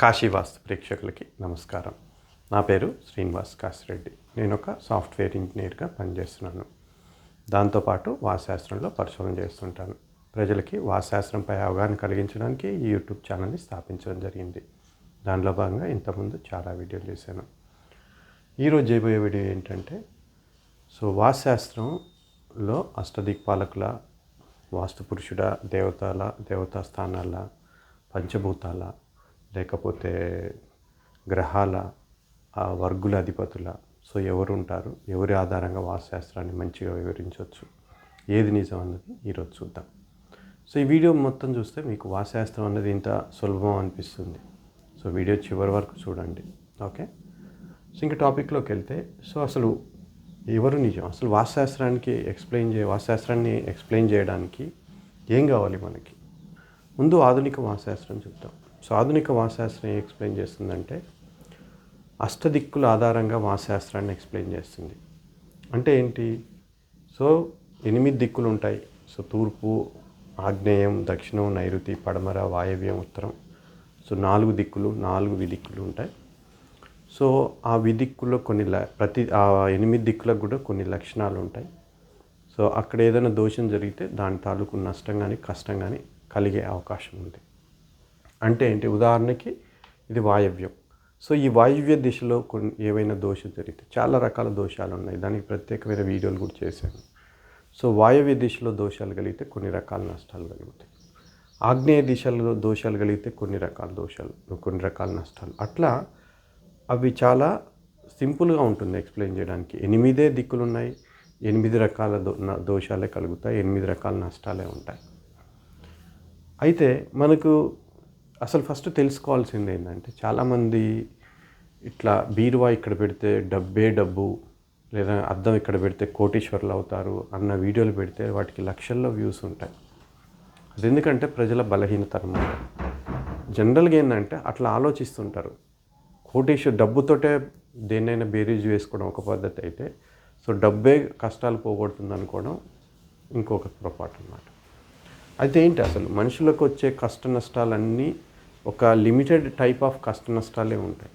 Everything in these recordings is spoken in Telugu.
కాశీవాస్తు ప్రేక్షకులకి నమస్కారం. నా పేరు శ్రీనివాస్ కాశిరెడ్డి. నేను ఒక సాఫ్ట్వేర్ ఇంజనీర్గా పనిచేస్తున్నాను. దాంతోపాటు వాశాస్త్రంలో పరిశోధన చేస్తుంటాను. ప్రజలకి వాశాస్త్రంపై అవగాహన కలిగించడానికి ఈ యూట్యూబ్ ఛానల్ని స్థాపించడం జరిగింది. దానిలో భాగంగా ఇంతకుముందు చాలా వీడియోలు చేశాను. ఈరోజు చేయబోయే వీడియో ఏంటంటే సో వాశాస్త్రంలో అష్టదిక్పాలకుల వాస్తు పురుషుడ దేవతల దేవతా స్థానాల పంచభూతాల లేకపోతే గ్రహాల ఆ వర్గుల అధిపతుల సో ఎవరు ఉంటారు ఎవరి ఆధారంగా వాస్తుశాస్త్రాన్ని మంచిగా వివరించవచ్చు? ఏది నిజం అన్నది ఈరోజు చూద్దాం. సో ఈ వీడియో మొత్తం చూస్తే మీకు వాస్తుశాస్త్రం అన్నది ఇంత సులభం అనిపిస్తుంది. సో వీడియో చివరి వరకు చూడండి. ఓకే? సో ఇంకా టాపిక్లోకి వెళ్తే సో అసలు ఎవరు నిజం? అసలు వాస్తుశాస్త్రానికి ఎక్స్ప్లెయిన్ చే వాస్తుశాస్త్రాన్ని ఎక్స్ప్లెయిన్ చేయడానికి ఏం కావాలి మనకి? ముందు ఆధునిక వాస్తుశాస్త్రం చెప్తాం సో ఆధునిక వాసాస్త్రం ఏం ఎక్స్ప్లెయిన్ చేస్తుందంటే అష్టదిక్కుల ఆధారంగా వాసాస్త్రాన్ని ఎక్స్ప్లెయిన్ చేస్తుంది. అంటే ఏంటి? సో ఎనిమిది దిక్కులు ఉంటాయి. సో తూర్పు ఆగ్నేయం దక్షిణం నైరుతి పడమర వాయవ్యం ఉత్తరం. సో నాలుగు దిక్కులు నాలుగు విదిక్కులు ఉంటాయి. సో ఆ విదిక్కుల్లో కొన్ని ల- ప్రతి ఆ ఎనిమిది దిక్కులకు కూడా కొన్ని లక్షణాలు ఉంటాయి. సో అక్కడ ఏదైనా దోషం జరిగితే దాని తాలూకు నష్టం కానీ కష్టం కానీ కలిగే అవకాశం ఉంది. అంటే ఏంటి? ఉదాహరణకి ఇది వాయవ్యం. సో ఈ వాయువ్య దిశలో కొన్ని ఏవైనా దోషం జరిగితే చాలా రకాల దోషాలు ఉన్నాయి. దానికి ప్రత్యేకమైన వీడియోలు కూడా చేశాను. సో వాయవ్య దిశలో దోషాలు కలిగితే కొన్ని రకాల నష్టాలు కలుగుతాయి. ఆగ్నేయ దిశలో దోషాలు కలిగితే కొన్ని రకాల దోషాలు కొన్ని రకాల నష్టాలు. అట్లా అవి చాలా సింపుల్గా ఉంటుంది ఎక్స్ప్లెయిన్ చేయడానికి. ఎనిమిదే దిక్కులు ఉన్నాయి. ఎనిమిది రకాల దో దోషాలే కలుగుతాయి. ఎనిమిది రకాల నష్టాలే ఉంటాయి. అయితే మనకు అసలు ఫస్ట్ తెలుసుకోవాల్సింది ఏంటంటే చాలామంది ఇట్లా బీరువా ఇక్కడ పెడితే డబ్బే డబ్బు లేదా అద్దం ఇక్కడ పెడితే కోటీశ్వర్లు అవుతారు అన్న వీడియోలు పెడితే వాటికి లక్షల్లో వ్యూస్ ఉంటాయి. అది ఎందుకంటే ప్రజల బలహీనత అనమాట. జనరల్గా ఏంటంటే అట్లా ఆలోచిస్తుంటారు. కోటీశ్వర్ డబ్బుతోటే దేన్నైనా బేరీజ్ వేసుకోవడం ఒక పద్ధతి అయితే సో డబ్బే కష్టాలు పోగొడుతుంది అనుకోవడం ఇంకొక పొరపాటు అన్నమాట అయితే ఏంటి అసలు మనుషులకు వచ్చే కష్ట నష్టాలన్నీ ఒక లిమిటెడ్ టైప్ ఆఫ్ కష్ట నష్టాలే ఉంటాయి.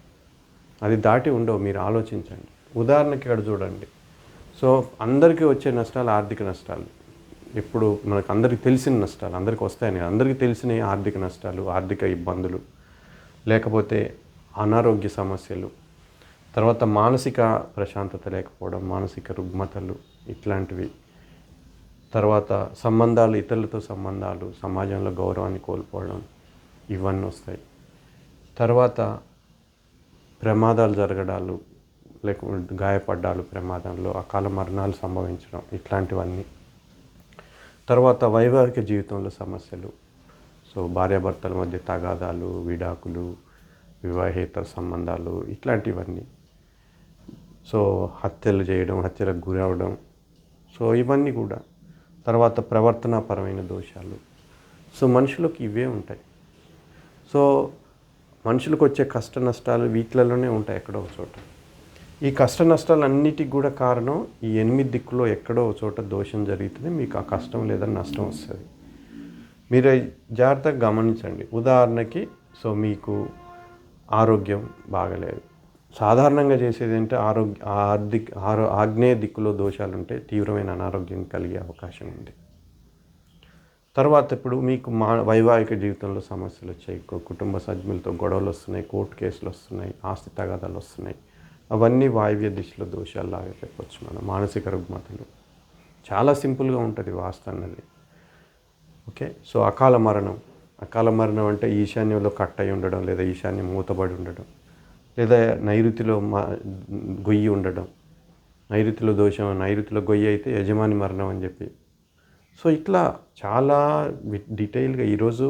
అది దాటి ఉండవు మీరు ఆలోచించండి. ఉదాహరణకి ఇక్కడ చూడండి. సో అందరికీ వచ్చే నష్టాలు ఆర్థిక నష్టాలు. ఇప్పుడు మనకు అందరికీ తెలిసిన నష్టాలు అందరికీ వస్తాయని అందరికీ తెలిసిన ఆర్థిక నష్టాలు ఆర్థిక ఇబ్బందులు లేకపోతే అనారోగ్య సమస్యలు తర్వాత మానసిక ప్రశాంతత లేకపోవడం మానసిక రుగ్మతలు ఇట్లాంటివి తర్వాత సంబంధాలు ఇతరులతో సంబంధాలు సమాజంలో గౌరవాన్ని కోల్పోవడం ఇవన్నీ వస్తాయి. తర్వాత ప్రమాదాలు జరగడాలు లేకుంటే గాయపడ్డాలు ప్రమాదంలో అకాల మరణాలు సంభవించడం ఇట్లాంటివన్నీ. తర్వాత వైవాహిక జీవితంలో సమస్యలు. సో భార్యాభర్తల మధ్య తగాదాలు విడాకులు వివాహేతర సంబంధాలు ఇట్లాంటివన్నీ. సో హత్యలు చేయడం హత్యలకు గురవడం. సో ఇవన్నీ కూడా. తర్వాత ప్రవర్తనాపరమైన దోషాలు. సో మనుషులకు ఇవే ఉంటాయి. సో మనుషులకు వచ్చే కష్ట నష్టాలు వీటిలలోనే ఉంటాయి ఎక్కడో ఒక చోట. ఈ కష్ట నష్టాలన్నిటికి కూడా కారణం ఈ ఎనిమిది దిక్కులో ఎక్కడో ఒక చోట దోషం జరుగుతుంది మీకు ఆ కష్టం లేదా నష్టం వస్తుంది. మీరు జాగ్రత్తగా గమనించండి. ఉదాహరణకి సో మీకు ఆరోగ్యం బాగలేదు. సాధారణంగా చేసేది ఏంటంటే ఆరోగ్య ఆర్థిక ఆరో ఆగ్నేయ దిక్కులో దోషాలు ఉంటే తీవ్రమైన అనారోగ్యం కలిగే అవకాశం ఉంది. తర్వాత ఇప్పుడు మీకు మా వైవాహిక జీవితంలో సమస్యలు వచ్చాయి. కుటుంబ సభ్యులతో గొడవలు వస్తున్నాయి కోర్టు కేసులు వస్తున్నాయి ఆస్తి తగాదాలు వస్తున్నాయి. అవన్నీ వాయువ్య దిశలో దోషాల్లాగా చెప్పొచ్చు మనం మానసిక రుగ్మతలు. చాలా సింపుల్గా ఉంటుంది వాస్తు అన్నది. ఓకే? సో అకాల మరణం. అకాల మరణం అంటే ఈశాన్యంలో కట్ అయి ఉండడం లేదా ఈశాన్యం మూతబడి ఉండడం లేదా నైరుతిలో మా గొయ్యి ఉండడం. నైరుతిలో దోషం నైరుతిలో గొయ్యి అయితే యజమాని మరణం అని చెప్పి సో ఇట్లా చాలా డీటెయిల్గా ఈరోజు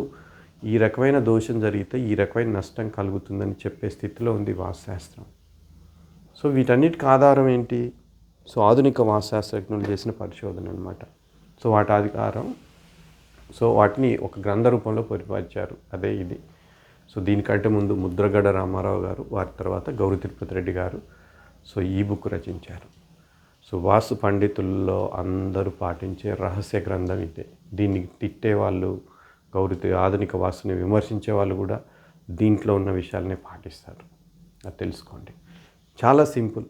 ఈ రకమైన దోషం జరిగితే ఈ రకమైన నష్టం కలుగుతుందని చెప్పే స్థితిలో ఉంది వాస్తుశాస్త్రం సో వీటన్నిటికి ఆధారం ఏంటి? సో ఆధునిక వాస్తుశాస్త్రజ్ఞులు చేసిన పరిశోధన అనమాట సో వాటి ఆధారం సో వాటిని ఒక గ్రంథ రూపంలో పరిపాలించారు. అదే ఇది. సో దీనికంటే ముందు ముద్రగడ రామారావు గారు వారి తర్వాత గౌరీ తిరుపతి రెడ్డి గారు సో ఈ బుక్ రచించారు. సో పండితుల్లో అందరూ పాటించే రహస్య గ్రంథం ఇదే. దీన్ని తిట్టే వాళ్ళు ఆధునిక వాసుని విమర్శించే వాళ్ళు కూడా దీంట్లో ఉన్న విషయాలనే పాటిస్తారు. అది తెలుసుకోండి. చాలా సింపుల్.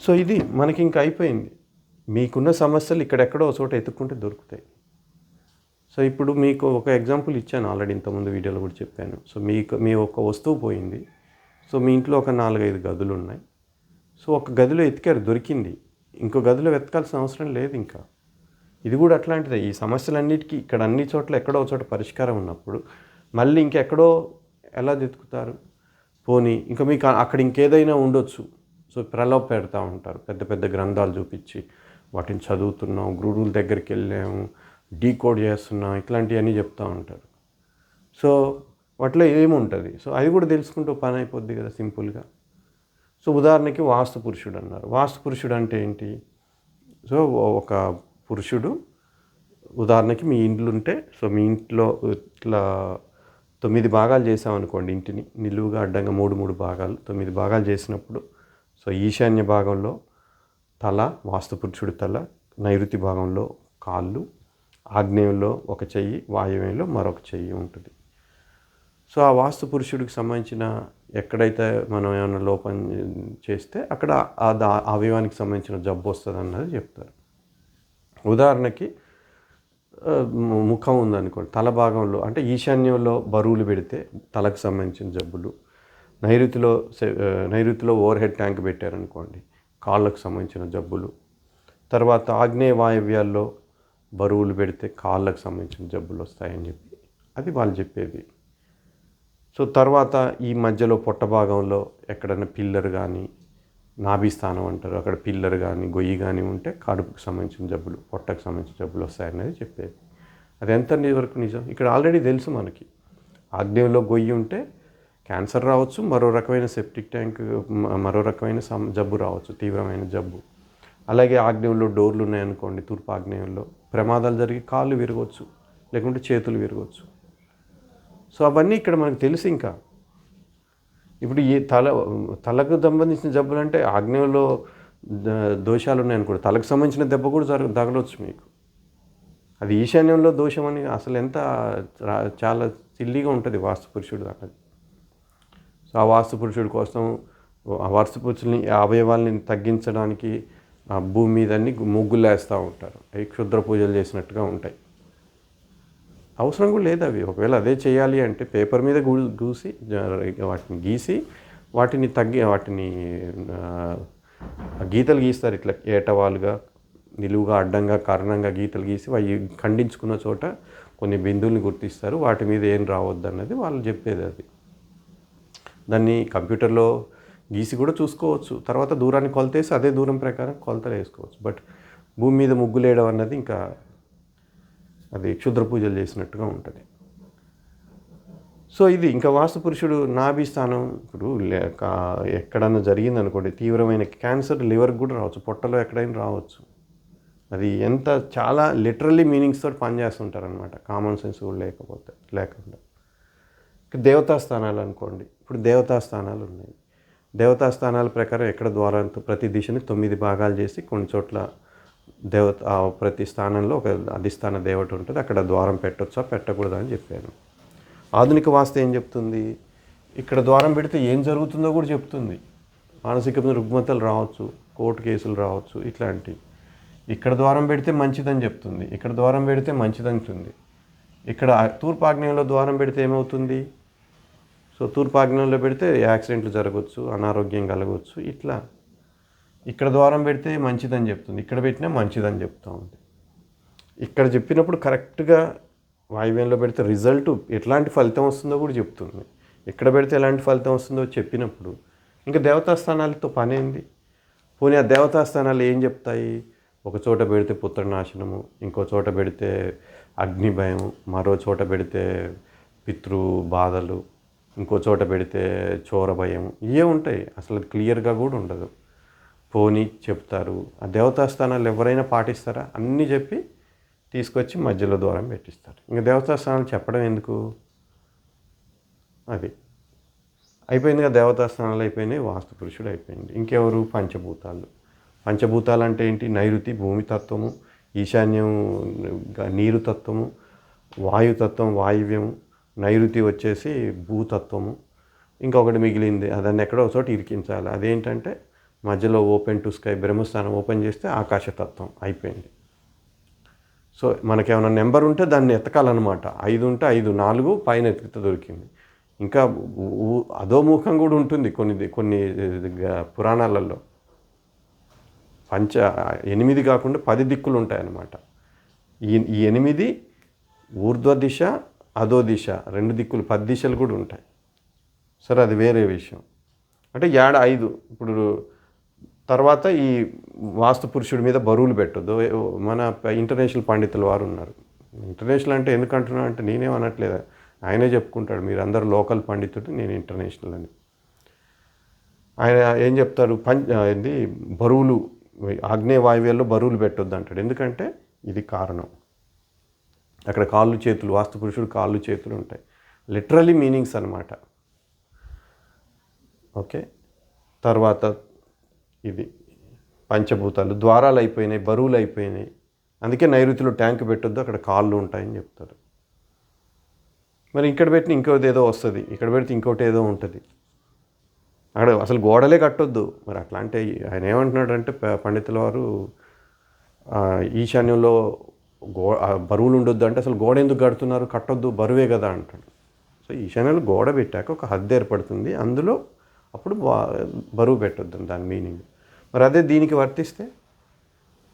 సో ఇది మనకి ఇంకా అయిపోయింది. మీకున్న సమస్యలు ఇక్కడెక్కడో చోట ఎత్తుక్కుంటే దొరుకుతాయి. సో ఇప్పుడు మీకు ఒక ఎగ్జాంపుల్ ఇచ్చాను ఆల్రెడీ ఇంతకుముందు వీడియోలో కూడా చెప్పాను. సో మీకు మీ ఒక వస్తువు పోయింది. సో మీ ఇంట్లో ఒక నాలుగైదు గదులు ఉన్నాయి సో ఒక గదిలో ఎతికారు దొరికింది. ఇంకో గదిలో వెతకాల్సిన అవసరం లేదు ఇంకా. ఇది కూడా అట్లాంటిదే. ఈ సమస్యలన్నిటికీ ఇక్కడ అన్ని చోట్ల ఎక్కడో ఒక చోట పరిష్కారం ఉన్నప్పుడు మళ్ళీ ఇంకెక్కడో ఎలా వెతుకుతారు? పోనీ ఇంకా మీకు అక్కడ ఇంకేదైనా ఉండొచ్చు. సో ప్రలోభ పెడతా ఉంటారు. పెద్ద పెద్ద గ్రంథాలు చూపించి వాటిని చదువుతున్నాం గురువుల దగ్గరికి వెళ్ళాము డీకోడ్ చేస్తున్నాం ఇట్లాంటివన్నీ చెప్తూ ఉంటారు. సో వాటిలో ఏముంటుంది? సో అది కూడా తెలుసుకుంటూ పని అయిపోద్ది కదా సింపుల్గా. సో ఉదాహరణకి వాస్తు పురుషుడు అన్నారు. వాస్తు పురుషుడు అంటే ఏంటి? సో ఒక పురుషుడు ఉదాహరణకి మీ ఇండ్లు ఉంటే సో మీ ఇంట్లో ఇట్లా తొమ్మిది భాగాలు చేసామనుకోండి ఇంటిని. నిలువుగా అడ్డంగా మూడు మూడు భాగాలు. తొమ్మిది భాగాలు చేసినప్పుడు సో ఈశాన్య భాగంలో తల వాస్తు పురుషుడు తల నైరుతి భాగంలో కాళ్ళు ఆగ్నేయంలో ఒక చెయ్యి వాయువ్యంలో మరొక చెయ్యి ఉంటుంది. సో ఆ వాస్తు పురుషుడికి సంబంధించిన ఎక్కడైతే మనం ఏమైనా లోపం చేస్తే అక్కడ ఆ దా- అవయవానికి సంబంధించిన జబ్బు వస్తుంది అన్నది చెప్తారు. ఉదాహరణకి ముఖం ఉందనుకోండి తల భాగంలో అంటే ఈశాన్యంలో బరువులు పెడితే తలకు సంబంధించిన జబ్బులు నైరుతిలో సె- నైరుతిలో ఓవర్ హెడ్ ట్యాంక్ పెట్టారనుకోండి కాళ్ళకు సంబంధించిన జబ్బులు తర్వాత ఆగ్నేయ వాయవ్యాల్లో బరువులు పెడితే కాళ్ళకు సంబంధించిన జబ్బులు వస్తాయని చెప్పి అది వాళ్ళు చెప్పేది సో తర్వాత ఈ మధ్యలో పొట్ట భాగంలో ఎక్కడైనా పిల్లర్ కానీ నాభి స్థానం అంటారు. అక్కడ పిల్లర్ కానీ గొయ్యి కానీ ఉంటే కడుపుకు సంబంధించిన జబ్బులు పొట్టకు సంబంధించిన జబ్బులు వస్తాయనేది చెప్పేది. అది ఎంత వరకు నిజం? ఇక్కడ ఆల్రెడీ తెలుసు మనకి. ఆగ్నేయంలో గొయ్యి ఉంటే క్యాన్సర్ రావచ్చు మరో రకమైన సెప్టిక్ ట్యాంక్ మరో రకమైన జబ్బు రావచ్చు తీవ్రమైన జబ్బు. అలాగే ఆగ్నేయంలో డోర్లు ఉన్నాయనుకోండి తూర్పు ఆగ్నేయంలో ప్రమాదాలు జరిగి కాళ్ళు విరగవచ్చు లేకుంటే చేతులు విరగవచ్చు సో అవన్నీ ఇక్కడ మనకు తెలుసు ఇంకా. ఇప్పుడు ఈ తల తలకు సంబంధించిన జబ్బులు అంటే ఆగ్నేయంలో దోషాలు దోషాలు ఉన్నాయనుకోండి తలకు సంబంధించిన దెబ్బ కూడా జరగ తగలవచ్చు మీకు. అది ఈశాన్యంలో దోషం అని అసలు ఎంత చాలా సిల్లీగా ఉంటుంది వాస్తు పురుషుడు దాకా. సో ఆ వాస్తు పురుషుడి కోసం ఆ వాస్తు పురుషుల్ని అవయవాల్ని తగ్గించడానికి ఆ భూమి మీద అన్ని ముగ్గులు వేస్తూ ఉంటారు. అవి క్షుద్ర పూజలు చేసినట్టుగా ఉంటాయి. అవసరం కూడా లేదు అవి. ఒకవేళ అదే చేయాలి అంటే పేపర్ మీద గూ- గూసి వాటిని గీసి వాటిని తగ్గి వాటిని గీతలు గీస్తారు ఇట్లా ఏటవాలుగా నిలువుగా అడ్డంగా కారణంగా గీతలు గీసి అవి ఖండించుకున్న చోట కొన్ని బిందువుల్ని గుర్తిస్తారు. వాటి మీద ఏం రావద్దు అన్నది వాళ్ళు చెప్పేది అది. దాన్ని కంప్యూటర్లో గీసి కూడా చూసుకోవచ్చు. తర్వాత దూరాన్ని కొలతేసి అదే దూరం ప్రకారం కొలతలు వేసుకోవచ్చు. బట్ భూమి మీద ముగ్గులు వేయడం అన్నది ఇంకా అది క్షుద్ర పూజలు చేసినట్టుగా ఉంటుంది. సో ఇది ఇంకా వాస్తు పురుషుడు నాభి స్థానం ఇప్పుడు లే- కా- ఎక్కడన్నా జరిగింది అనుకోండి తీవ్రమైన క్యాన్సర్ లివర్కి కూడా రావచ్చు పొట్టలో ఎక్కడైనా రావచ్చు. అది ఎంత చాలా లిటరల్లీ మీనింగ్స్ తోటి కామన్ సెన్స్ కూడా లేకపోతే లేకుండా. దేవతా స్థానాలు అనుకోండి ఇప్పుడు దేవతా స్థానాలు ఉన్నాయి. దేవతా స్థానాల ప్రకారం ఎక్కడ ద్వారంతో ప్రతి దిశని తొమ్మిది భాగాలు చేసి కొన్ని చోట్ల దేవత ప్రతి స్థానంలో ఒక అధిష్టాన దేవత ఉంటుంది. అక్కడ ద్వారం పెట్టొచ్చా? పెట్టకూడదా అని చెప్పాను. ఆధునిక వాస్తు ఏం చెప్తుంది? ఇక్కడ ద్వారం పెడితే ఏం జరుగుతుందో కూడా చెప్తుంది. మానసిక రుగ్మతలు రావచ్చు కోర్టు కేసులు రావచ్చు ఇట్లాంటివి. ఇక్కడ ద్వారం పెడితే మంచిదని చెప్తుంది. ఇక్కడ ద్వారం పెడితే మంచిదంటుంది ఇక్కడ తూర్పు ఆగ్నేయంలో ద్వారం పెడితే ఏమవుతుంది? సో తూర్పు ఆగ్నేయంలో పెడితే యాక్సిడెంట్లు జరగవచ్చు అనారోగ్యం కలగవచ్చు ఇట్లా. ఇక్కడ ద్వారం పెడితే మంచిదని చెప్తుంది ఇక్కడ పెట్టినా మంచిదని చెప్తూ ఉంది ఇక్కడ చెప్పినప్పుడు కరెక్ట్గా వాయువ్యంలో పెడితే రిజల్ట్ ఎట్లాంటి ఫలితం వస్తుందో కూడా చెప్తుంది. ఎక్కడ పెడితే ఎలాంటి ఫలితం వస్తుందో చెప్పినప్పుడు ఇంకా దేవతాస్థానాలతో పని ఏంది? పోనీ ఆ దేవతాస్థానాలు ఏం చెప్తాయి? ఒక చోట పెడితే పుత్రనాశనము ఇంకో చోట పెడితే అగ్ని భయం మరో చోట పెడితే పితృ బాధలు ఇంకో చోట పెడితే చోర భయం ఇవే ఉంటాయి. అసలు అది క్లియర్గా కూడా ఉండదు. పోని చెప్తారు. ఆ దేవతా స్థానాలు ఎవరైనా పాటిస్తారా? అన్నీ చెప్పి తీసుకొచ్చి మధ్యలో ద్వారం పెట్టిస్తారు. ఇంకా దేవతాస్థానాలు చెప్పడం ఎందుకు? అది. అయిపోయింది కదా దేవతా స్థానాలు అయిపోయినాయి వాస్తు పురుషుడు అయిపోయింది ఇంకెవరు? పంచభూతాలు. పంచభూతాలు అంటే ఏంటి? నైరుతి భూమి తత్వము ఈశాన్యం నీరు తత్వము వాయుతత్వం వాయువ్యము నైరుతి వచ్చేసి భూతత్వము. ఇంకొకటి మిగిలింది. అదాన్ని ఎక్కడో ఒక చోట ఇరికించాలి. అదేంటంటే మధ్యలో ఓపెన్ టు స్కై బ్రహ్మస్థానం ఓపెన్ చేస్తే ఆకాశతత్వం అయిపోయింది. సో మనకేమైనా నెంబర్ ఉంటే దాన్ని ఎతకాలన్నమాట. ఐదు ఉంటే ఐదు నాలుగు పైన ఎతికితే దొరికింది. ఇంకా ఊ- అధోముఖం కూడా ఉంటుంది కొన్ని కొన్ని పురాణాలలో. పంచ ఎనిమిది కాకుండా పది దిక్కులు ఉంటాయన్నమాట ఈ ఈ ఎనిమిది ఊర్ధ్వ దిశ అధో దిశ రెండు దిక్కులు పది దిశలు కూడా ఉంటాయి. సరే అది వేరే విషయం. అంటే ఏడ ఐదు? ఇప్పుడు తర్వాత ఈ వాస్తు పురుషుడి మీద బరువులు పెట్టద్దు. మన ఇంటర్నేషనల్ పండితుల వారు ఉన్నారు. ఇంటర్నేషనల్ అంటే ఎందుకంటున్నా అంటే నేనేం అనట్లేదు? ఆయనే చెప్పుకుంటాడు మీరు అందరు లోకల్ పండితుడు నేను ఇంటర్నేషనల్ అని. ఆయన ఏం చెప్తారు పం ఏంది? బరువులు ఆగ్నేయ వాయువ్యాల్లో బరువులు పెట్టొద్దు అంటాడు. ఎందుకంటే ఇది కారణం. అక్కడ కాళ్ళు చేతులు వాస్తు పురుషుడు కాళ్ళు చేతులు ఉంటాయి. లిటరలీ మీనింగ్స్ అనమాట ఓకే? తర్వాత ఇది పంచభూతాలు ద్వారాలు అయిపోయినాయి బరువులు అయిపోయినాయి. అందుకే నైరుతిలో ట్యాంక్ పెట్టొద్దు అక్కడ కాళ్ళు ఉంటాయని చెప్తారు. మరి ఇక్కడ పెట్టిన ఇంకోటి ఏదో వస్తుంది ఇక్కడ పెడితే ఇంకోటి ఏదో ఉంటుంది. అక్కడ అసలు గోడలే కట్టొద్దు. మరి అట్లాంటి ఆయన ఏమంటున్నాడంటే పండితుల వారు ఈశాన్యంలో గో బరువులు ఉండొద్దు అంటే అసలు గోడ ఎందుకు కడుతున్నారు? కట్టొద్దు బరువే కదా అంటాడు. సో ఈశాన్యంలో గోడ పెట్టాక ఒక హద్దు ఏర్పడుతుంది. అందులో అప్పుడు బరువు పెట్టొద్దు దాని మీనింగ్. మరి అదే దీనికి వర్తిస్తే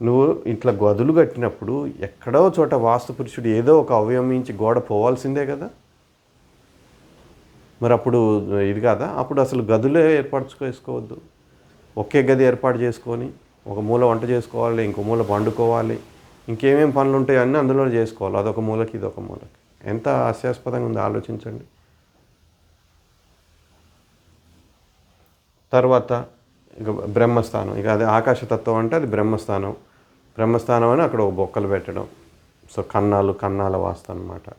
నువ్వు ఇట్లా గదులు కట్టినప్పుడు ఎక్కడో చోట వాస్తు పురుషుడు ఏదో ఒక అవయవించి గోడ పోవాల్సిందే కదా. మరి అప్పుడు ఇది కాదా? అప్పుడు అసలు గదులే ఏర్పరచుకోవేసుకోవద్దు ఒకే గది ఏర్పాటు చేసుకొని ఒక మూల వంట చేసుకోవాలి ఇంకో మూల వండుకోవాలి ఇంకేమేం పనులు ఉంటాయో అన్నీ అందులో చేసుకోవాలి. అదొక మూలకి ఇదొక మూలకి. ఎంత హాస్యాస్పదంగా ఉందో ఆలోచించండి. తర్వాత ఇక బ్రహ్మస్థానం. ఇక అది ఆకాశతత్వం అంటే అది బ్రహ్మస్థానం. బ్రహ్మస్థానం అని అక్కడ ఒక బొక్కలు పెట్టడం. సో కన్నాలు కన్నాల వాస్త అనమాట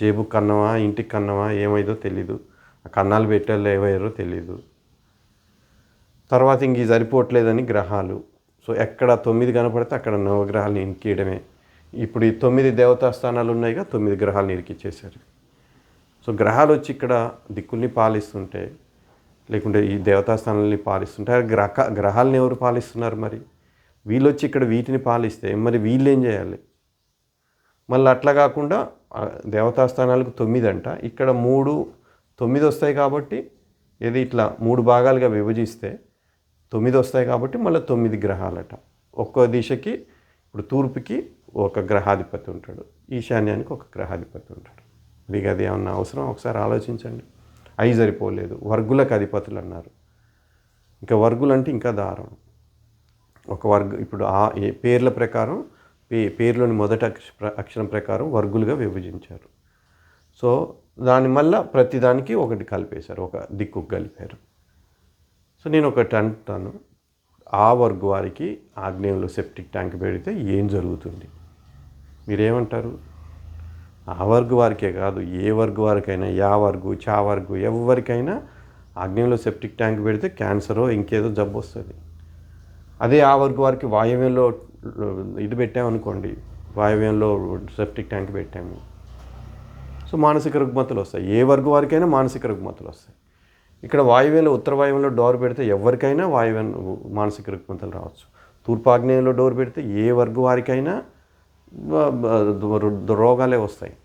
జేబు కన్నమా ఇంటికి కన్నమా ఏమైందో తెలీదు. ఆ కన్నాలు పెట్టాలో ఏమయ్యారో తెలీదు. తర్వాత ఇంక సరిపోవట్లేదని గ్రహాలు. సో ఎక్కడ తొమ్మిది కనపడితే అక్కడ నవగ్రహాలను ఇరికియడమే. ఇప్పుడు ఈ తొమ్మిది దేవతా స్థానాలు ఉన్నాయిగా తొమ్మిది గ్రహాలను ఇరికిచ్చేశారు. సో గ్రహాలు వచ్చి ఇక్కడ దిక్కుల్ని పాలిస్తుంటే లేకుంటే ఈ దేవతాస్థానాలని పాలిస్తుంటే గ్రహ గ్రహాలను ఎవరు పాలిస్తున్నారు మరి? వీళ్ళు వచ్చి ఇక్కడ వీటిని పాలిస్తే మరి వీళ్ళు ఏం చేయాలి? మళ్ళీ అట్లా కాకుండా దేవతాస్థానాలకు తొమ్మిది అంట ఇక్కడ మూడు తొమ్మిది వస్తాయి కాబట్టి ఏది ఇట్లా మూడు భాగాలుగా విభజిస్తే తొమ్మిది వస్తాయి కాబట్టి మళ్ళీ తొమ్మిది గ్రహాలట. ఒక్కో దిశకి ఇప్పుడు తూర్పుకి ఒక గ్రహాధిపతి ఉంటాడు. ఈశాన్యానికి ఒక గ్రహాధిపతి ఉంటాడు. మీకు అది ఏమన్నా అవసరం? ఒకసారి ఆలోచించండి. అయి సరిపోలేదు. వర్గులకు అధిపతులు అన్నారు. ఇంకా వర్గులు అంటే ఇంకా దారుణం. ఒక వర్గ ఇప్పుడు ఆ పేర్ల ప్రకారం పే పేర్లోని మొదటి అక్ష ప్ర- అక్షరం ప్రకారం వర్గులుగా విభజించారు. సో దాని మళ్ళా ప్రతిదానికి ఒకటి కలిపేశారు ఒక దిక్కు కలిపారు. సో నేను ఒకటి అంటాను. ఆ వర్గు వారికి ఆగ్నేయంలో సెప్టిక్ ట్యాంక్ పెడితే ఏం జరుగుతుంది? మీరేమంటారు? ఆ వర్గు వారికే కాదు ఏ వర్గ వారికైనా యా వర్గు చా వర్గు ఎవరికైనా అగ్నిలో సెప్టిక్ ట్యాంక్ పెడితే క్యాన్సరో ఇంకేదో జబ్బు వస్తుంది. అదే ఆ వర్గ వారికి వాయువ్యంలో ఇది పెట్టామనుకోండి వాయువ్యంలో సెప్టిక్ ట్యాంక్ పెట్టాము. సో మానసిక రుగ్మతలు వస్తాయి. ఏ వర్గ వారికైనా మానసిక రుగ్మతలు వస్తాయి. ఇక్కడ వాయువ్యంలో ఉత్తర వాయువ్యంలో డోర్ పెడితే ఎవరికైనా వాయువ్యం మానసిక రుగ్మతలు రావచ్చు. తూర్పు ఆగ్నేయంలో డోర్ పెడితే ఏ వర్గ వారికైనా రోగాలే వస్తాయి.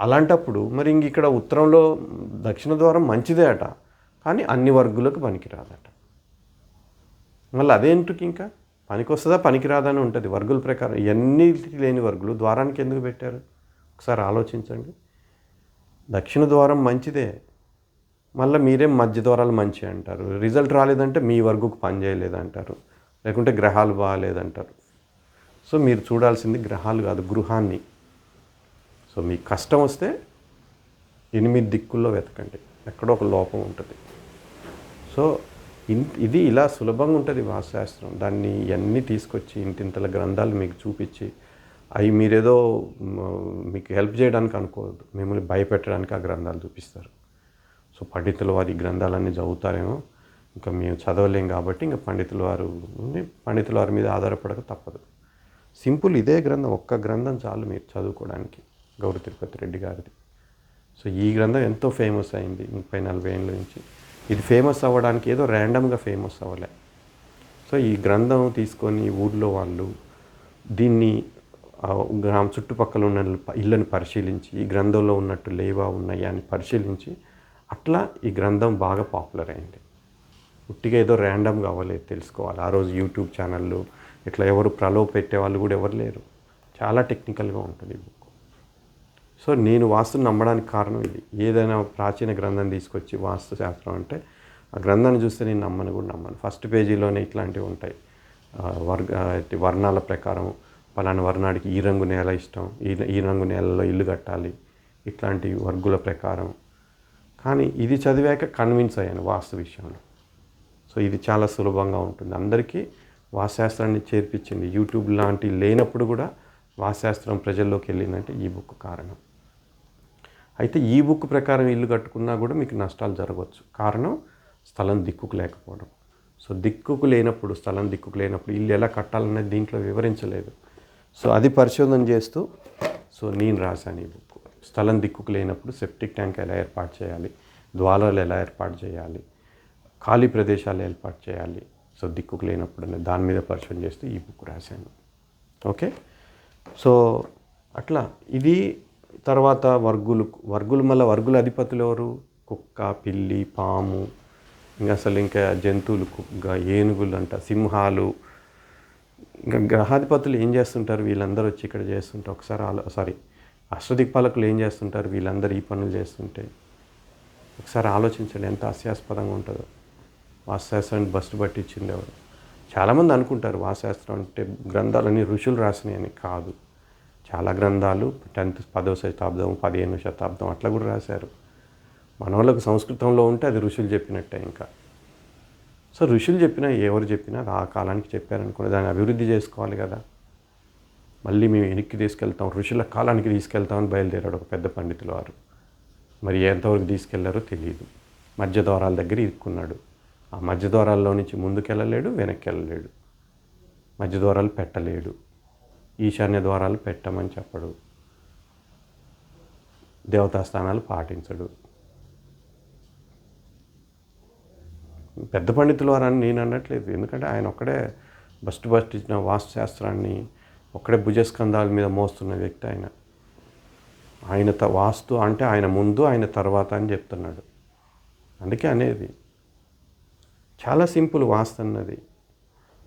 అలాంటప్పుడు మరి ఇంక ఇక్కడ ఉత్తరంలో దక్షిణ ద్వారం మంచిదే అట. కానీ అన్ని వర్గులకు పనికిరాదట. మళ్ళీ అదేంటికి ఇంకా? పనికి వస్తుందా పనికిరాదని ఉంటుంది. వర్గుల ప్రకారం ఎన్ని లేని వర్గులు ద్వారానికి ఎందుకు పెట్టారు? ఒకసారి ఆలోచించండి. దక్షిణ ద్వారం మంచిదే. మళ్ళీ మీరే మధ్య ద్వారాలు మంచి అంటారు. రిజల్ట్ రాలేదంటే మీ వర్గుకు పని చేయలేదంటారు. లేకుంటే గ్రహాలు బాగాలేదంటారు. సో మీరు చూడాల్సింది గ్రహాలు కాదు గృహాన్ని. సో మీకు కష్టం వస్తే ఎనిమిది దిక్కుల్లో వెతకండి. ఎక్కడో ఒక లోపం ఉంటుంది. సో ఇన్ ఇది ఇలా సులభంగా ఉంటుంది వాస్తుశాస్త్రం. దాన్ని ఇవన్నీ తీసుకొచ్చి ఇంతింతల గ్రంథాలు మీకు చూపించి అవి మీరేదో మీకు హెల్ప్ చేయడానికి అనుకోవద్దు. మిమ్మల్ని భయపెట్టడానికి ఆ గ్రంథాలు చూపిస్తారు. సో పండితుల వారి గ్రంథాలన్నీ చదువుతారేమో. ఇంకా మేము చదవలేం కాబట్టి ఇంకా పండితుల వారు పండితుల వారి మీద ఆధారపడక తప్పదు. సింపుల్ ఇదే గ్రంథం ఒక్క గ్రంథం చాలు మీరు చదువుకోవడానికి. గౌరీ తిరుపతి రెడ్డి గారిది. సో ఈ గ్రంథం ఎంతో ఫేమస్ అయింది ముప్పై నలభై ఏళ్ళ నుంచి. ఇది ఫేమస్ అవ్వడానికి ఏదో ర్యాండమ్గా ఫేమస్ అవ్వలే. సో ఈ గ్రంథం తీసుకొని ఊర్లో వాళ్ళు దీన్ని గ్రామ చుట్టుపక్కల ఉన్న ఇళ్ళని పరిశీలించి ఈ గ్రంథంలో ఉన్నట్టు లేవా ఉన్నాయా అని పరిశీలించి అట్లా ఈ గ్రంథం బాగా పాపులర్ అయింది. ఉట్టిగా ఏదో ర్యాండమ్గా అవ్వలేదు తెలుసుకోవాలి. ఆ రోజు యూట్యూబ్ ఛానళ్ళు ఇట్లా ఎవరు ప్రలోభ పెట్టే వాళ్ళు కూడా ఎవరు లేరు. చాలా టెక్నికల్గా ఉంటుంది ఈ బుక్. సో నేను వాస్తుని నమ్మడానికి కారణం ఇది. ఏదైనా ప్రాచీన గ్రంథం తీసుకొచ్చి వాస్తు శాస్త్రం అంటే ఆ గ్రంథాన్ని చూస్తే నేను నమ్మను కూడా నమ్మను. ఫస్ట్ పేజీలోనే ఇట్లాంటివి ఉంటాయి. వర్గ వర్ణాల ప్రకారం పలానా వర్ణాడికి ఈ రంగు నేల ఇష్టం ఈ ఈ రంగు నేలలో ఇల్లు కట్టాలి ఇట్లాంటి వర్గుల ప్రకారం. కానీ ఇది చదివాక కన్విన్స్ అయ్యాను వాస్తు విషయంలో. సో ఇది చాలా సులభంగా ఉంటుంది. అందరికీ వాశాస్త్రాన్ని చేర్పించింది. యూట్యూబ్ లాంటివి లేనప్పుడు కూడా వాశాస్త్రం ప్రజల్లోకి వెళ్ళిందంటే ఈ బుక్ కారణం. అయితే ఈ బుక్ ప్రకారం ఇల్లు కట్టుకున్నా కూడా మీకు నష్టాలు జరగవచ్చు. కారణం స్థలం దిక్కుకు లేకపోవడం. సో దిక్కుకు లేనప్పుడు స్థలం దిక్కుకు లేనప్పుడు ఇల్లు ఎలా కట్టాలనేది దీంట్లో వివరించలేదు. సో అది పరిశోధన చేస్తూ సో నేను రాశాను ఈ బుక్. స్థలం దిక్కుకు లేనప్పుడు సెప్టిక్ ట్యాంక్ ఎలా ఏర్పాటు చేయాలి? ద్వారాలు ఎలా ఏర్పాటు చేయాలి? ఖాళీ ప్రదేశాలు ఏర్పాటు చేయాలి? సో దిక్కుకు లేనప్పుడు అనే దాని మీద పరిచయం చేస్తూ ఈ బుక్ రాశాను. ఓకే? సో అట్లా ఇది తర్వాత వర్గులు వర్గులు మళ్ళీ వర్గుల అధిపతులు ఎవరు? కుక్క పిల్లి పాము ఇంకా అసలు ఇంకా జంతువులు కుక్క ఏనుగులు అంట సింహాలు. ఇంకా గ్రహాధిపతులు ఏం చేస్తుంటారు? వీళ్ళందరూ వచ్చి ఇక్కడ చేస్తుంటే ఒకసారి ఆలో సారీ అష్టదిక్పాలకులు ఏం చేస్తుంటారు? వీళ్ళందరూ ఈ పనులు చేస్తుంటే. ఒకసారి ఆలోచించండి ఎంత హాస్యాస్పదంగా ఉంటుందో. వాస్తుశాస్త్రాన్ని బస్సు పట్టించింది ఎవరు చాలామంది అనుకుంటారు వాస్తుశాస్త్రం అంటే గ్రంథాలన్నీ ఋషులు రాసినాయని కాదు. చాలా గ్రంథాలు టెన్త్ పదో శతాబ్దం పదిహేను శతాబ్దం అట్లా కూడా రాశారు. మన వాళ్ళకు సంస్కృతంలో ఉంటే అది ఋషులు చెప్పినట్టే ఇంకా. సో ఋషులు చెప్పినా ఎవరు చెప్పినా అది ఆ కాలానికి చెప్పారనుకునే దాన్ని అభివృద్ధి చేసుకోవాలి కదా. మళ్ళీ మేము వెనక్కి తీసుకెళ్తాం ఋషుల కాలానికి తీసుకెళ్తామని బయలుదేరాడు ఒక పెద్ద పండితులు వారు. మరి ఎంతవరకు తీసుకెళ్ళారో తెలియదు మధ్య ద్వారాల దగ్గర ఇరుక్కున్నాడు. ఆ మధ్య ద్వారాల్లో నుంచి ముందుకెళ్ళలేడు వెనక్కి వెళ్ళలేడు మధ్య ద్వారాలు పెట్టలేడు. ఈశాన్య ద్వారాలు పెట్టమని చెప్పడు. దేవతా స్థానాలు పాటించడు. పెద్ద పండితుల వారని నేను అనట్లేదు. ఎందుకంటే ఆయన ఒక్కడే బస్ట్ బస్ట్ ఇచ్చిన వాస్తుశాస్త్రాన్ని ఒక్కడే భుజస్కంధాల మీద మోస్తున్న వ్యక్తి ఆయన. ఆయన త వాస్తు అంటే ఆయన ముందు ఆయన తర్వాత అని చెప్తున్నాడు. అందుకే అనేది చాలా సింపుల్ వాస్తు అన్నది.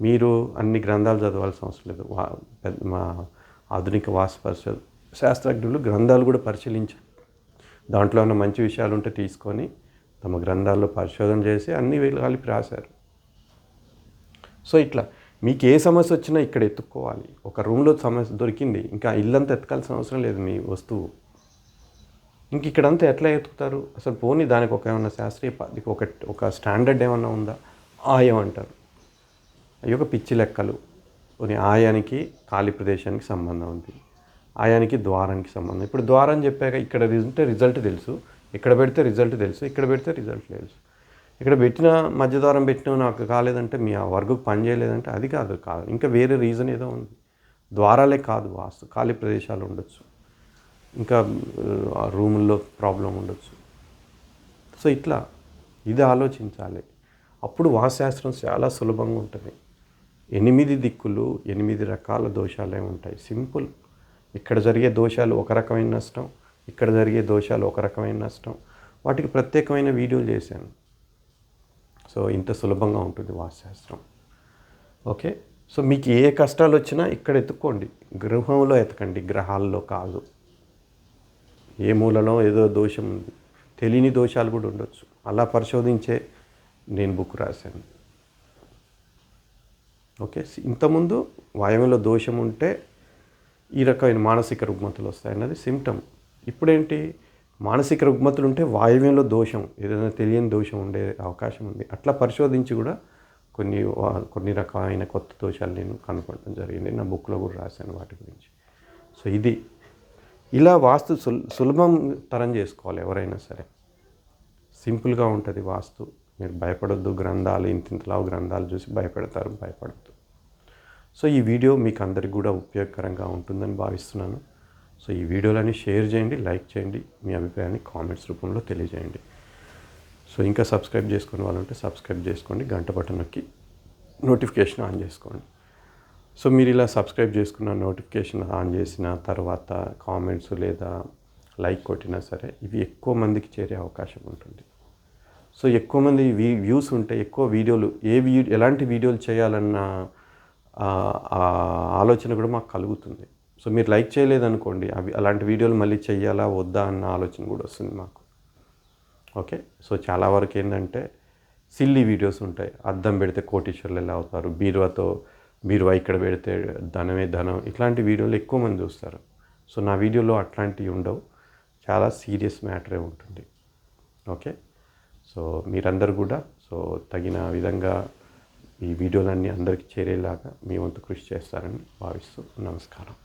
మీరు అన్ని గ్రంథాలు చదవాల్సిన అవసరం లేదు. వా పెద్ద మా ఆధునిక వాస్తు పరిశోధ శాస్త్రజ్ఞులు గ్రంథాలు కూడా పరిశీలించారు. దాంట్లో ఉన్న మంచి విషయాలు ఉంటే తీసుకొని తమ గ్రంథాల్లో పరిశోధన చేసి అన్ని వీళ్ళు కలిపి రాశారు. సో ఇట్లా మీకు ఏ సమస్య వచ్చినా ఇక్కడ ఎత్తుక్కోవాలి. ఒక రూమ్లో సమస్య దొరికింది ఇంకా ఇల్లంతా ఎత్తుకాల్సిన అవసరం లేదు మీ వస్తువు. ఇంక ఇక్కడంతా ఎట్లా ఎత్తుకుతారు? అసలు పోనీ దానికి ఒక ఏమన్నా శాస్త్రీయ పద్ధతికి ఒక ఒక స్టాండర్డ్ ఏమన్నా ఉందా? ఆయం అంటారు. అవి ఒక పిచ్చి లెక్కలు. కొన్ని ఆయానికి ఖాళీ ప్రదేశానికి సంబంధం ఉంది. ఆయానికి ద్వారానికి సంబంధం. ఇప్పుడు ద్వారం చెప్పాక ఇక్కడ ఉంటే రిజల్ట్ తెలుసు. ఇక్కడ పెడితే రిజల్ట్ తెలుసు. ఇక్కడ పెడితే రిజల్ట్ తెలుసు. ఇక్కడ పెట్టిన మధ్య ద్వారం పెట్టిన నాకు కాలేదంటే మీ ఆ వర్గకు పని చేయలేదంటే అది కాదు. కాదు ఇంకా వేరే రీజన్ ఏదో ఉంది. ద్వారాలే కాదు వాస్తు. ఖాళీ ప్రదేశాలు ఉండొచ్చు. ఇంకా ఆ రూముల్లో ప్రాబ్లం ఉండొచ్చు. సో ఇట్లా ఇది ఆలోచించాలి. అప్పుడు వాశాస్త్రం చాలా సులభంగా ఉంటుంది. ఎనిమిది దిక్కులు ఎనిమిది రకాల దోషాలే ఉంటాయి. సింపుల్. ఇక్కడ జరిగే దోషాలు ఒక రకమైన నష్టం ఇక్కడ జరిగే దోషాలు ఒక రకమైన నష్టం. వాటికి ప్రత్యేకమైన వీడియోలు చేశాను. సో ఇంత సులభంగా ఉంటుంది వాస్తుశాస్త్రం ఓకే? సో మీకు ఏ కష్టాలు వచ్చినా ఇక్కడ ఎత్తుక్కోండి గృహంలో ఎతకండి. గ్రహాల్లో కాదు. ఏ మూలలో ఏదో దోషం ఉంది తెలియని దోషాలు కూడా ఉండొచ్చు. అలా పరిశోధించే నేను బుక్ రాశాను. ఓకే ఇంతకుముందు వాయువులో దోషం ఉంటే ఈ రకమైన మానసిక రుగ్మతులు వస్తాయన్నది సిమ్టమ్ ఇప్పుడేంటి? మానసిక రుగ్మతులు ఉంటే వాయువ్యంలో దోషం ఏదైనా తెలియని దోషం ఉండే అవకాశం ఉంది. అట్లా పరిశోధించి కూడా కొన్ని కొన్ని రకమైన కొత్త దోషాలు నేను కనుగొనడం జరిగింది. నా బుక్లో కూడా రాశాను వాటి గురించి. సో ఇది ఇలా వాస్తు సుల్ సులభం తరం చేసుకోవాలి ఎవరైనా సరే. సింపుల్గా ఉంటుంది వాస్తు. మీరు భయపడొద్దు గ్రంథాలు ఇంతింతలావు గ్రంథాలు చూసి భయపెడతారు భయపడద్దు. సో ఈ వీడియో మీకు అందరికి కూడా ఉపయోగకరంగా ఉంటుందని భావిస్తున్నాను. సో ఈ వీడియోలని షేర్ చేయండి లైక్ చేయండి మీ అభిప్రాయాన్ని కామెంట్స్ రూపంలో తెలియజేయండి. సో ఇంకా సబ్స్క్రైబ్ చేసుకునే వాళ్ళు ఉంటే సబ్స్క్రైబ్ చేసుకోండి గంట బటన్ నొక్కి నోటిఫికేషన్ ఆన్ చేసుకోండి. సో మీరు ఇలా సబ్స్క్రైబ్ చేసుకున్న నోటిఫికేషన్ ఆన్ చేసిన తర్వాత కామెంట్స్ లేదా లైక్ కొట్టినా సరే ఇవి ఎక్కువ మందికి చేరే అవకాశం ఉంటుంది. సో ఎక్కువ మంది వీ వ్యూస్ ఉంటే ఎక్కువ వీడియోలు ఏ వీ ఎలాంటి వీడియోలు చేయాలన్న ఆలోచన కూడా మాకు కలుగుతుంది. సో మీరు లైక్ చేయలేదనుకోండి అవి అలాంటి వీడియోలు మళ్ళీ చేయాలా వద్దా అన్న ఆలోచన కూడా వస్తుంది మాకు. ఓకే? సో చాలా వరకు ఏంటంటే సిల్లీ వీడియోస్ ఉంటాయి. అద్దం పెడితే కోటీశ్వర్లు ఎలా అవుతారు? బీరువాతో బీరువా ఇక్కడ పెడితే ధనమే ధనం. ఇట్లాంటి వీడియోలు ఎక్కువ మంది చూస్తారు. సో నా వీడియోలో అట్లాంటివి ఉండవు. చాలా సీరియస్ మ్యాటరే ఉంటుంది. ఓకే? సో మీరందరూ కూడా సో తగిన విధంగా ఈ వీడియోలన్నీ అందరికీ చేరేలాగా మీ వంతు కృషి చేస్తారని భావిస్తూ నమస్కారం.